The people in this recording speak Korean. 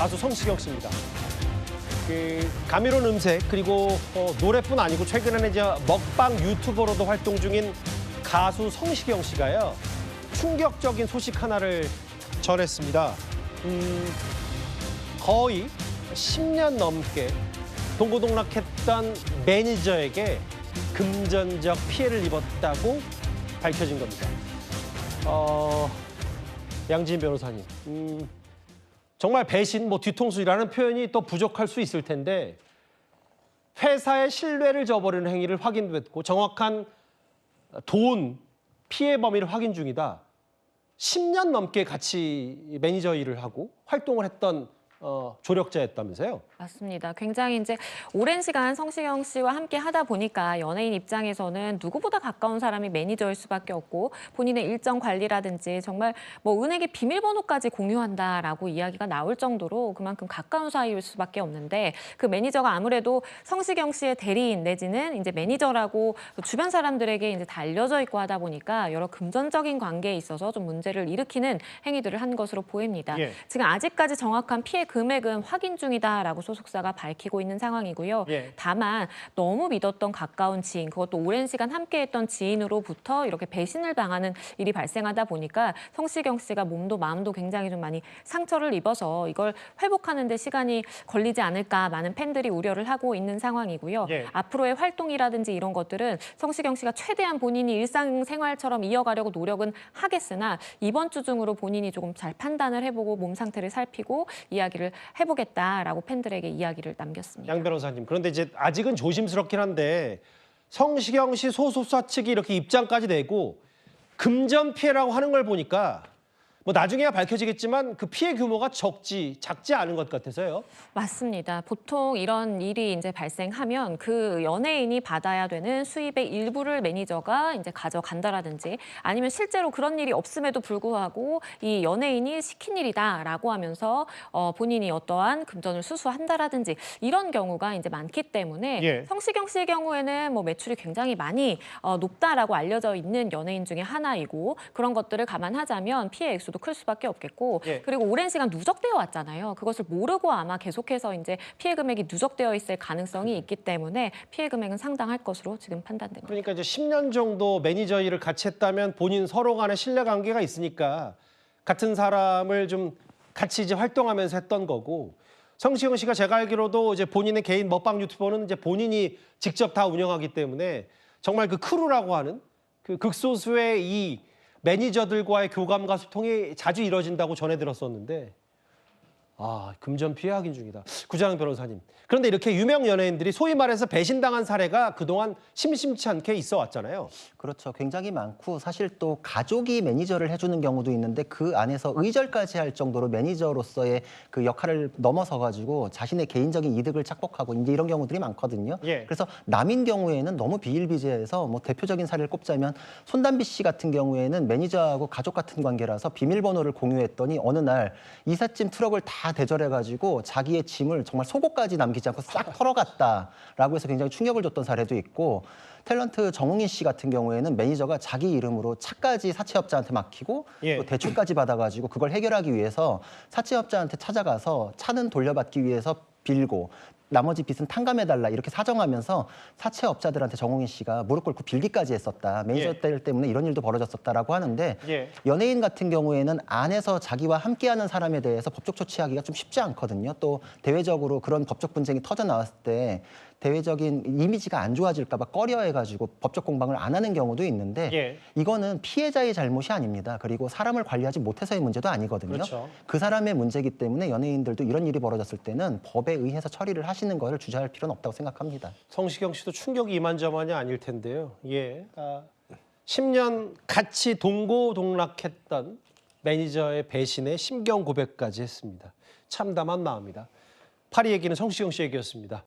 가수 성시경 씨입니다. 그 가미론 음색 그리고 어, 노래뿐 아니고 최근에는 이제 먹방 유튜버로도 활동 중인 가수 성시경 씨가요 충격적인 소식 하나를 전했습니다. 음, 거의 10년 넘게 동고동락했던 매니저에게 금전적 피해를 입었다고 밝혀진 겁니다. 어, 양지인 변호사님, 음, 정말 배신, 뭐 뒤통수라는 표현이 또 부족할 수 있을 텐데 회사의 신뢰를 저버리는 행위를 확인됐고 정확한 돈 피해 범위를 확인 중이다. 10년 넘게 같이 매니저 일을 하고 활동을 했던 어, 조력자였다면서요? 맞습니다. 굉장히 이제 오랜 시간 성시경 씨와 함께 하다 보니까 연예인 입장에서는 누구보다 가까운 사람이 매니저일 수밖에 없고 본인의 일정 관리라든지 정말 뭐 은행의 비밀번호까지 공유한다라고 이야기가 나올 정도로 그만큼 가까운 사이일 수밖에 없는데 그 매니저가 아무래도 성시경 씨의 대리인 내지는 이제 매니저라고 주변 사람들에게 이제 다 알려져 있고 하다 보니까 여러 금전적인 관계에 있어서 좀 문제를 일으키는 행위들을 한 것으로 보입니다. 예. 지금 아직까지 정확한 피해 금액은 확인 중이다라고 소속사가 밝히고 있는 상황이고요. 예. 다만 너무 믿었던 가까운 지인, 그것도 오랜 시간 함께했던 지인으로부터 이렇게 배신을 당하는 일이 발생하다 보니까 성시경 씨가 몸도 마음도 굉장히 좀 많이 상처를 입어서 이걸 회복하는 데 시간이 걸리지 않을까 많은 팬들이 우려를 하고 있는 상황이고요. 예. 앞으로의 활동이라든지 이런 것들은 성시경 씨가 최대한 본인이 일상생활처럼 이어가려고 노력은 하겠으나 이번 주 중으로 본인이 조금 잘 판단을 해보고 몸 상태를 살피고 이야기를 해보겠다라고 팬들에게 이야기를 남겼습니다. 양 변호사님. 그런데 이제 아직은 조심스럽긴 한데 성시경 씨 소속사 측이 이렇게 입장까지 내고 금전 피해라고 하는 걸 보니까 뭐 나중에야 밝혀지겠지만 그 피해 규모가 적지 작지 않은 것 같아서요. 맞습니다. 보통 이런 일이 이제 발생하면 그 연예인이 받아야 되는 수입의 일부를 매니저가 이제 가져간다라든지 아니면 실제로 그런 일이 없음에도 불구하고 이 연예인이 시킨 일이다라고 하면서 어, 본인이 어떠한 금전을 수수한다라든지 이런 경우가 이제 많기 때문에 예. 성시경 씨의 경우에는 뭐 매출이 굉장히 많이 어, 높다라고 알려져 있는 연예인 중에 하나이고 그런 것들을 감안하자면 피해 액수 도 클 수밖에 없겠고 예. 그리고 오랜 시간 누적되어 왔잖아요. 그것을 모르고 아마 계속해서 이제 피해 금액이 누적되어 있을 가능성이 있기 때문에 피해 금액은 상당할 것으로 지금 판단됩니다. 그러니까 이제 10년 정도 매니저 일을 같이 했다면 본인 서로 간에 신뢰 관계가 있으니까 같은 사람을 좀 같이 이제 활동하면서 했던 거고 성시경 씨가 제가 알기로도 이제 본인의 개인 먹방 유튜버는 이제 본인이 직접 다 운영하기 때문에 정말 그 크루라고 하는 그 극소수의 이 매니저들과의 교감과 소통이 자주 이뤄진다고 전해 들었었는데 아 금전 피해 확인 중이다 구장 변호사님 그런데 이렇게 유명 연예인들이 소위 말해서 배신당한 사례가 그동안 심심치 않게 있어 왔잖아요 그렇죠. 굉장히 많고 사실 또 가족이 매니저를 해주는 경우도 있는데 그 안에서 의절까지 할 정도로 매니저로서의 그 역할을 넘어서 가지고 자신의 개인적인 이득을 착복하고 이제 이런 경우들이 많거든요. 예. 그래서 남인 경우에는 너무 비일비재해서 뭐 대표적인 사례를 꼽자면 손담비 씨 같은 경우에는 매니저하고 가족 같은 관계라서 비밀번호를 공유했더니 어느 날 이삿짐 트럭을 다 대절해 가지고 자기의 짐을 정말 속옷까지 남기지 않고 싹 털어갔다라고 해서 굉장히 충격을 줬던 사례도 있고 탤런트 정웅인 씨 같은 경우에는 매니저가 자기 이름으로 차까지 사채업자한테 맡기고 예. 또 대출까지 받아가지고 그걸 해결하기 위해서 사채업자한테 찾아가서 차는 돌려받기 위해서 빌고 나머지 빚은 탕감해달라 이렇게 사정하면서 사채업자들한테 정홍인 씨가 무릎 꿇고 빌기까지 했었다. 매니저 예. 때 때문에 이런 일도 벌어졌었다라고 하는데 예. 연예인 같은 경우에는 안에서 자기와 함께하는 사람에 대해서 법적 조치하기가 좀 쉽지 않거든요. 또 대외적으로 그런 법적 분쟁이 터져 나왔을 때 대외적인 이미지가 안 좋아질까봐 꺼려해가지고 법적 공방을 안 하는 경우도 있는데 예. 이거는 피해자의 잘못이 아닙니다. 그리고 사람을 관리하지 못해서의 문제도 아니거든요. 그렇죠. 그 사람의 문제이기 때문에 연예인들도 이런 일이 벌어졌을 때는 법에 의해서 처리를 하시는 것을 주저할 필요는 없다고 생각합니다. 성시경 씨도 충격이 이만저만이 아닐 텐데요. 예. 아, 10년 같이 동고동락했던 매니저의 배신에 심경 고백까지 했습니다. 참담한 마음이다. 파리 얘기는 성시경 씨 얘기였습니다.